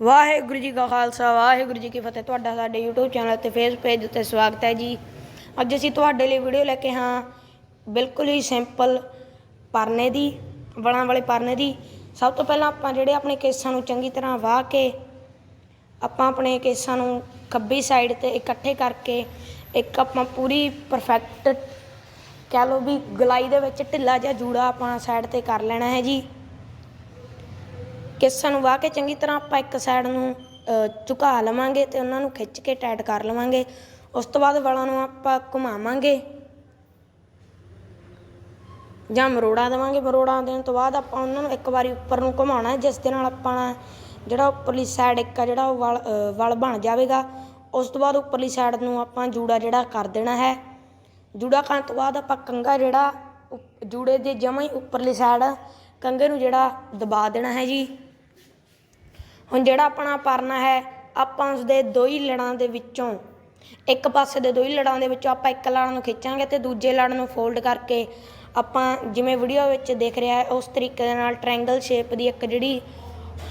ਵਾਹਿਗੁਰੂ ਜੀ ਕਾ ਖਾਲਸਾ, ਵਾਹਿਗੁਰੂ ਜੀ ਕੀ ਫਤਿਹ। ਤੁਹਾਡਾ ਸਾਡੇ YouTube ਚੈਨਲ ਤੇ ਫੇਸਬੁੱਕ ਪੇਜ ਉੱਤੇ ਸਵਾਗਤ ਹੈ ਜੀ। ਅੱਜ ਅਸੀਂ ਤੁਹਾਡੇ ਲਈ ਵੀਡੀਓ ਲੈ ਕੇ ਹਾਂ। ਬਿਲਕੁਲ ਹੀ ਸਿੰਪਲ ਪਰਨੇ ਦੀ ਵਲਾਂ ਵਾਲੇ ਪਰਨੇ ਦੀ। ਸਭ ਤੋਂ ਪਹਿਲਾਂ ਆਪਾਂ ਜਿਹੜੇ ਆਪਣੇ ਕੇਸਾਂ ਨੂੰ ਚੰਗੀ ਤਰ੍ਹਾਂ ਵਾਹ ਕੇ, ਆਪਾਂ ਆਪਣੇ ਕੇਸਾਂ ਨੂੰ ਖੱਬੀ ਸਾਈਡ ਤੇ ਇਕੱਠੇ ਕਰਕੇ, ਇੱਕ ਆਪਾਂ ਪੂਰੀ ਪਰਫੈਕਟ ਕਹਿ ਲਓ ਵੀ ਗਲਾਈ ਦੇ ਵਿੱਚ ਢਿੱਲਾ ਜਿਹਾ ਜੂੜਾ ਆਪਾਂ ਸਾਈਡ ਤੇ ਕਰ ਲੈਣਾ ਹੈ ਜੀ। ਕੇਸਾਂ ਨੂੰ ਵਾਹ ਕੇ ਚੰਗੀ ਤਰ੍ਹਾਂ ਆਪਾਂ ਇੱਕ ਸਾਈਡ ਨੂੰ ਝੁਕਾ ਲਵਾਂਗੇ ਤੇ ਉਹਨਾਂ ਨੂੰ ਖਿੱਚ ਕੇ ਟਾਈਟ ਕਰ ਲਵਾਂਗੇ। ਉਸ ਤੋਂ ਬਾਅਦ ਵਾਲਾਂ ਨੂੰ ਆਪਾਂ ਘੁਮਾਵਾਂਗੇ। ਜਾਂ ਮਰੋੜਾ ਦੇਵਾਂਗੇ। ਮਰੋੜਾ ਦੇਣ ਤੋਂ ਬਾਅਦ ਆਪਾਂ ਉਹਨਾਂ ਨੂੰ ਇੱਕ ਵਾਰੀ ਉੱਪਰ ਨੂੰ ਘੁਮਾਉਣਾ, ਜਿਸ ਦੇ ਨਾਲ ਆਪਾਂ ਜਿਹੜਾ ਉੱਪਰਲੀ ਸਾਈਡ ਇੱਕ ਆ, ਜਿਹੜਾ ਉਹ ਵਲ ਵਲ ਬਣ ਜਾਵੇਗਾ। ਉਸ ਤੋਂ ਬਾਅਦ ਉੱਪਰਲੀ ਸਾਈਡ ਨੂੰ ਆਪਾਂ ਜੂੜਾ ਜਿਹੜਾ ਕਰ ਦੇਣਾ ਹੈ। ਜੂੜਾ ਕਰਨ ਤੋਂ ਬਾਅਦ ਆਪਾਂ ਕੰਗਾ ਜਿਹੜਾ, ਉੱਪ- ਜੂੜੇ ਦੇ ਜਮਾਂ ਹੀ ਉੱਪਰਲੀ ਸਾਈਡ ਕੰਗੇ ਨੂੰ ਜਿਹੜਾ ਦਬਾ ਦੇਣਾ ਹੈ ਜੀ। ਹੁਣ ਜਿਹੜਾ ਆਪਣਾ ਪਰਨਾ ਹੈ, ਆਪਾਂ ਉਸ ਦੇ ਦੋ ਹੀ ਲੜਾਂ ਦੇ ਵਿੱਚੋਂ, ਇੱਕ ਪਾਸੇ ਦੇ ਦੋ ਹੀ ਲੜਾਂ ਦੇ ਵਿੱਚੋਂ ਆਪਾਂ ਇੱਕ ਲੜ ਨੂੰ ਖਿੱਚਾਂਗੇ ਤੇ ਦੂਜੇ ਲੜ ਨੂੰ ਫੋਲਡ ਕਰਕੇ ਆਪਾਂ ਜਿਵੇਂ ਵੀਡੀਓ ਵਿੱਚ ਦੇਖ ਰਿਹਾ ਹੈ, ਉਸ ਤਰੀਕੇ ਦੇ ਨਾਲ ਟ੍ਰਾਇੰਗਲ ਸ਼ੇਪ ਦੀ ਇੱਕ ਜਿਹੜੀ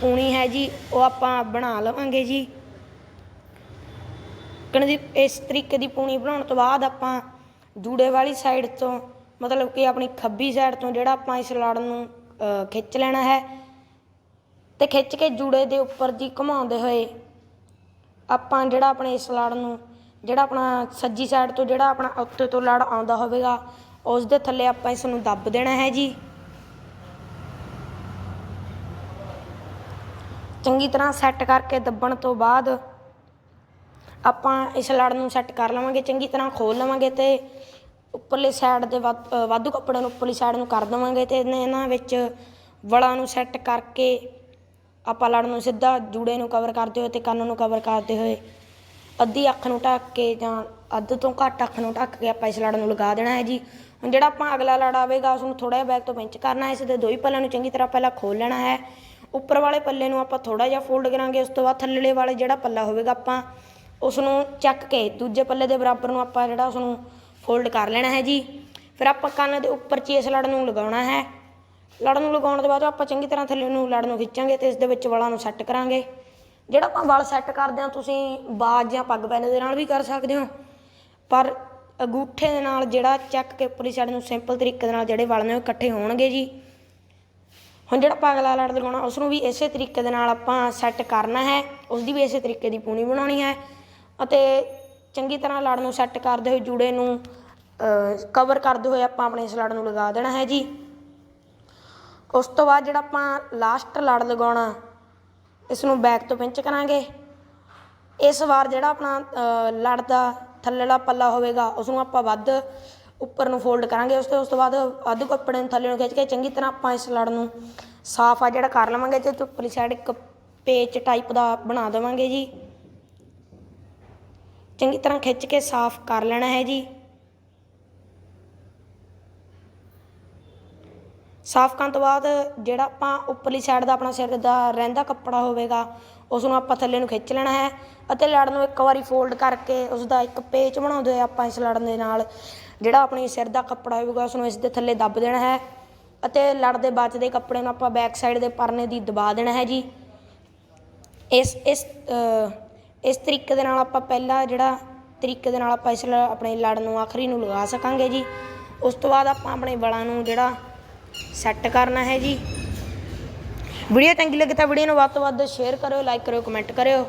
ਪੂਣੀ ਹੈ ਜੀ, ਉਹ ਆਪਾਂ ਬਣਾ ਲਵਾਂਗੇ ਜੀ। ਕਣ ਦੀ ਇਸ ਤਰੀਕੇ ਦੀ ਪੂਣੀ ਬਣਾਉਣ ਤੋਂ ਬਾਅਦ ਆਪਾਂ ਜੂੜੇ ਵਾਲੀ ਸਾਈਡ ਤੋਂ, ਮਤਲਬ ਕਿ ਆਪਣੀ ਖੱਬੀ ਸਾਈਡ ਤੋਂ ਜਿਹੜਾ ਆਪਾਂ ਇਸ ਲੜ ਨੂੰ ਖਿੱਚ ਲੈਣਾ ਹੈ। ਅਤੇ ਖਿੱਚ ਕੇ ਜੂੜੇ ਦੇ ਉੱਪਰ ਦੀ ਘੁਮਾਉਂਦੇ ਹੋਏ ਆਪਾਂ ਜਿਹੜਾ ਆਪਣੇ ਇਸ ਲੜ ਨੂੰ, ਜਿਹੜਾ ਆਪਣਾ ਸੱਜੀ ਸਾਈਡ ਤੋਂ ਜਿਹੜਾ ਆਪਣਾ ਉੱਤੇ ਤੋਂ ਲੜ ਆਉਂਦਾ ਹੋਵੇਗਾ, ਉਸ ਦੇ ਥੱਲੇ ਆਪਾਂ ਇਸ ਨੂੰ ਦੱਬ ਦੇਣਾ ਹੈ ਜੀ। ਚੰਗੀ ਤਰ੍ਹਾਂ ਸੈੱਟ ਕਰਕੇ ਦੱਬਣ ਤੋਂ ਬਾਅਦ ਆਪਾਂ ਇਸ ਲੜ ਨੂੰ ਸੈੱਟ ਕਰ ਲਵਾਂਗੇ, ਚੰਗੀ ਤਰ੍ਹਾਂ ਖੋਲ ਲਵਾਂਗੇ ਤੇ ਉੱਪਰਲੀ ਸਾਈਡ ਦੇ ਵੱਧ- ਵਾਧੂ ਕੱਪੜੇ ਨੂੰ ਉੱਪਰਲੀ ਸਾਈਡ ਨੂੰ ਕਰ ਦੇਵਾਂਗੇ ਤੇ ਇਹਨਾਂ ਵਿੱਚ ਵਲਾਂ ਨੂੰ ਸੈੱਟ ਕਰਕੇ ਆਪਾਂ ਲੜ ਨੂੰ ਸਿੱਧਾ ਜੂੜੇ ਨੂੰ ਕਵਰ ਕਰਦੇ ਹੋਏ ਤੇ ਕੰਨ ਨੂੰ ਕਵਰ ਕਰਦੇ ਹੋਏ ਅੱਧੀ ਅੱਖ ਨੂੰ ਢੱਕ ਕੇ ਜਾਂ ਅੱਧ ਤੋਂ ਘੱਟ ਅੱਖ ਨੂੰ ਢੱਕ ਕੇ ਆਪਾਂ ਇਸ ਲੜ ਨੂੰ ਲਗਾ ਦੇਣਾ ਹੈ ਜੀ। ਹੁਣ ਜਿਹੜਾ ਆਪਾਂ ਅਗਲਾ ਲੜ ਆਵੇਗਾ ਉਸ ਨੂੰ ਥੋੜਾ ਜਿਹਾ ਬੈਕ ਤੋਂ ਪਿੰਚ ਕਰਨਾ ਹੈ, ਇਸ ਦੇ ਦੋ ਹੀ ਪੱਲਿਆਂ ਨੂੰ ਚੰਗੀ ਤਰ੍ਹਾਂ ਪਹਿਲਾਂ ਖੋਲ ਲੈਣਾ ਹੈ। ਉੱਪਰ ਵਾਲੇ ਪੱਲੇ ਨੂੰ ਆਪਾਂ ਥੋੜਾ ਜਿਹਾ ਫੋਲਡ ਕਰਾਂਗੇ, ਉਸ ਤੋਂ ਬਾਅਦ ਥੱਲੜੇ ਵਾਲੇ ਜਿਹੜਾ ਪੱਲਾ ਹੋਵੇਗਾ ਆਪਾਂ ਉਸ ਨੂੰ ਚੱਕ ਕੇ ਦੂਜੇ ਪੱਲੇ ਦੇ ਬਰਾਬਰ ਨੂੰ ਆਪਾਂ ਜਿਹੜਾ ਉਸ ਨੂੰ ਫੋਲਡ ਕਰ ਲੈਣਾ ਹੈ ਜੀ। ਫਿਰ ਆਪਾਂ ਕੰਨ ਦੇ ਉੱਪਰ ਚ ਇਸ ਲੜ ਨੂੰ ਲਗਾਉਣਾ ਹੈ। ਲੜ ਨੂੰ ਲਗਾਉਣ ਦੇ ਬਾਅਦ ਆਪਾਂ ਚੰਗੀ ਤਰ੍ਹਾਂ ਥੱਲੇ ਨੂੰ ਲੜ ਨੂੰ ਖਿੱਚਾਂਗੇ ਤੇ ਇਸ ਦੇ ਵਿੱਚ ਵਲਾਂ ਨੂੰ ਸੈੱਟ ਕਰਾਂਗੇ। ਜਿਹੜਾ ਆਪਾਂ ਵਲ ਸੈੱਟ ਕਰਦੇ ਹਾਂ, ਤੁਸੀਂ ਬਾਜ ਜਾਂ ਪੱਗ ਪੈਨ ਦੇ ਨਾਲ ਵੀ ਕਰ ਸਕਦੇ ਹੋ। ਪਰ ਅੰਗੂਠੇ ਦੇ ਨਾਲ ਜਿਹੜਾ ਚੱਕ ਕੇ ਉੱਪਰਲੀ ਸਾਈਡ ਨੂੰ ਸਿੰਪਲ ਤਰੀਕੇ ਦੇ ਨਾਲ ਜਿਹੜੇ ਵਲ ਨੇ ਉਹ ਇਕੱਠੇ ਹੋਣਗੇ ਜੀ। ਹੁਣ ਜਿਹੜਾ ਆਪਾਂ ਅਗਲਾ ਲੜ ਲਗਾਉਣਾ, ਉਸ ਨੂੰ ਵੀ ਇਸੇ ਤਰੀਕੇ ਦੇ ਨਾਲ ਆਪਾਂ ਸੈੱਟ ਕਰਨਾ ਹੈ। ਉਸ ਦੀ ਵੀ ਇਸੇ ਤਰੀਕੇ ਦੀ ਪੂਣੀ ਬਣਾਉਣੀ ਹੈ। ਅਤੇ ਚੰਗੀ ਤਰ੍ਹਾਂ ਲੜ ਨੂੰ ਸੈੱਟ ਕਰਦੇ ਹੋਏ ਜੂੜੇ ਨੂੰ ਕਵਰ ਕਰਦੇ ਹੋਏ ਆਪਾਂ ਆਪਣੇ ਇਸ ਲੜ ਨੂੰ ਲਗਾ ਦੇਣਾ ਹੈ ਜੀ। ਉਸ ਤੋਂ ਬਾਅਦ ਜਿਹੜਾ ਆਪਾਂ ਲਾਸਟ ਲੜ ਲਗਾਉਣਾ ਇਸ ਨੂੰ ਬੈਕ ਤੋਂ ਪਿੰਚ ਕਰਾਂਗੇ। ਇਸ ਵਾਰ ਜਿਹੜਾ ਆਪਣਾ ਲੜ ਦਾ ਥੱਲੇਲਾ ਪੱਲਾ ਹੋਵੇਗਾ ਉਸ ਨੂੰ ਆਪਾਂ ਵੱਧ ਉੱਪਰ ਨੂੰ ਫੋਲਡ ਕਰਾਂਗੇ। ਉਸ ਤੋਂ ਉਸ ਤੋਂ ਬਾਅਦ ਅੱਧ ਕੱਪੜੇ ਨੂੰ ਥੱਲੇ ਨੂੰ ਖਿੱਚ ਕੇ ਚੰਗੀ ਤਰ੍ਹਾਂ ਆਪਾਂ ਇਸ ਲੜ ਨੂੰ ਸਾਫ਼ ਆ ਜਿਹੜਾ ਕਰ ਲਵਾਂਗੇ, ਤੇ ਉੱਪਰਲੀ ਸਾਈਡ ਇੱਕ ਪੇਚ ਟਾਈਪ ਦਾ ਬਣਾ ਦੇਵਾਂਗੇ ਜੀ। ਚੰਗੀ ਤਰ੍ਹਾਂ ਖਿੱਚ ਕੇ ਸਾਫ਼ ਕਰ ਲੈਣਾ ਹੈ ਜੀ। ਸਾਫ਼ ਕਰਨ ਤੋਂ ਬਾਅਦ ਜਿਹੜਾ ਆਪਾਂ ਉੱਪਰਲੀ ਸਾਈਡ ਦਾ ਆਪਣਾ ਸਿਰ ਦਾ ਰਹਿੰਦਾ ਕੱਪੜਾ ਹੋਵੇਗਾ ਉਸ ਨੂੰ ਆਪਾਂ ਥੱਲੇ ਨੂੰ ਖਿੱਚ ਲੈਣਾ ਹੈ ਅਤੇ ਲੜ ਨੂੰ ਇੱਕ ਵਾਰੀ ਫੋਲਡ ਕਰਕੇ ਉਸ ਦਾ ਇੱਕ ਪੇਚ ਬਣਾਉਂਦੇ ਹੋਏ ਆਪਾਂ ਇਸ ਲੜਨ ਦੇ ਨਾਲ ਜਿਹੜਾ ਆਪਣੀ ਸਿਰ ਦਾ ਕੱਪੜਾ ਹੋਵੇਗਾ ਉਸ ਨੂੰ ਇਸ ਦੇ ਥੱਲੇ ਦੱਬ ਦੇਣਾ ਹੈ ਅਤੇ ਲੜ ਦੇ ਬਚਦੇ ਕੱਪੜੇ ਨੂੰ ਆਪਾਂ ਬੈਕ ਸਾਈਡ ਦੇ ਪਰਨੇ ਦੀ ਦਬਾ ਦੇਣਾ ਹੈ ਜੀ। ਇਸ ਇਸ ਇਸ ਤਰੀਕੇ ਦੇ ਨਾਲ ਆਪਾਂ ਪਹਿਲਾ ਜਿਹੜਾ ਤਰੀਕੇ ਦੇ ਨਾਲ ਆਪਾਂ ਇਸ ਲ- ਆਪਣੇ ਲੜ ਨੂੰ ਆਖਰੀ ਨੂੰ ਲਗਾ ਸਕਾਂਗੇ ਜੀ। ਉਸ ਤੋਂ ਬਾਅਦ ਆਪਾਂ ਆਪਣੇ ਵਲਾਂ ਨੂੰ ਜਿਹੜਾ ਸੈੱਟ ਕਰਨਾ ਹੈ ਜੀ। ਵੀਡੀਓ ਚੰਗੀ ਲੱਗੇ ਤਾਂ ਵੀਡੀਓ ਨੂੰ ਵੱਧ ਤੋਂ ਵੱਧ ਸ਼ੇਅਰ ਕਰਿਓ ਲਾਈਕ ਕਰਿਓ ਕਮੈਂਟ ਕਰਿਓ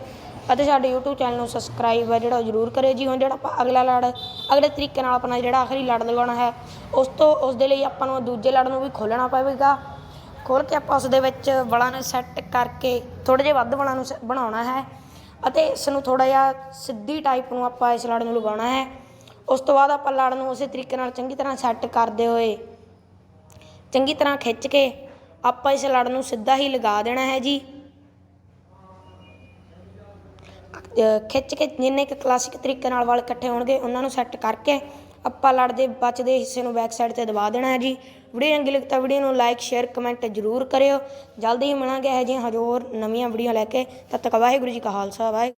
ਅਤੇ ਸਾਡੇ YouTube ਚੈਨਲ ਨੂੰ ਸਬਸਕ੍ਰਾਈਬ ਹੈ ਜਿਹੜਾ ਉਹ ਜ਼ਰੂਰ ਕਰਿਓ ਜੀ। ਹੁਣ ਜਿਹੜਾ ਆਪਾਂ ਅਗਲਾ ਲੜ, ਅਗਲੇ ਤਰੀਕੇ ਨਾਲ ਆਪਣਾ ਜਿਹੜਾ ਆਖਰੀ ਲੜ ਲਗਾਉਣਾ ਹੈ, ਉਸ ਤੋਂ, ਉਸ ਦੇ ਲਈ ਆਪਾਂ ਨੂੰ ਦੂਜੇ ਲੜ ਨੂੰ ਵੀ ਖੋਲਣਾ ਪਵੇਗਾ। ਖੋਲ ਕੇ ਆਪਾਂ ਉਸ ਦੇ ਵਿੱਚ ਵਲਾਂ ਨੂੰ ਸੈੱਟ ਕਰਕੇ ਥੋੜੇ ਜਿਹਾ ਵੱਧ ਵਲਾਂ ਨੂੰ ਬਣਾਉਣਾ ਹੈ ਅਤੇ ਇਸ ਨੂੰ ਥੋੜਾ ਜਿਹਾ ਸਿੱਧੀ ਟਾਈਪ ਨੂੰ ਆਪਾਂ ਇਸ ਲੜ ਨੂੰ ਲਗਾਉਣਾ ਹੈ। ਉਸ ਤੋਂ ਬਾਅਦ ਆਪਾਂ ਲੜ ਨੂੰ ਉਸੇ ਤਰੀਕੇ ਨਾਲ ਚੰਗੀ ਤਰ੍ਹਾਂ ਸੈੱਟ ਕਰਦੇ ਹੋਏ ਚੰਗੀ ਤਰ੍ਹਾਂ ਖਿੱਚ ਕੇ ਆਪਾਂ ਇਸ ਲੜ ਨੂੰ ਸਿੱਧਾ ਹੀ ਲਗਾ ਦੇਣਾ ਹੈ ਜੀ। ਖਿੱਚ ਕੇ ਜਿੰਨੇ ਕੁ ਕਲਾਸਿਕ ਤਰੀਕੇ ਨਾਲ ਵਾਲ ਇਕੱਠੇ ਹੋਣਗੇ, ਉਹਨਾਂ ਨੂੰ ਸੈੱਟ ਕਰਕੇ ਆਪਾਂ ਲੜ ਦੇ ਬਚਦੇ ਹਿੱਸੇ ਨੂੰ ਬੈਕ ਸਾਈਡ ਤੇ ਦਬਾ ਦੇਣਾ ਹੈ ਜੀ। ਵੀਡੀਓ ਚੰਗੀ ਲੱਗੀ ਤਾਂ ਵੀਡੀਓ ਨੂੰ ਲਾਈਕ ਸ਼ੇਅਰ ਕਮੈਂਟ ਜ਼ਰੂਰ ਕਰਿਓ। ਜਲਦੀ ਹੀ ਮਿਲਾਂਗੇ ਹੈ ਜੀ ਹਜੋਰ ਨਵੀਆਂ ਵੀਡੀਓ ਲੈ ਕੇ। ਤਦ ਤੱਕ ਵਾਹਿਗੁਰੂ ਜੀ ਕਾ ਖਾਲਸਾ ਵਾਹਿਗੁਰੂ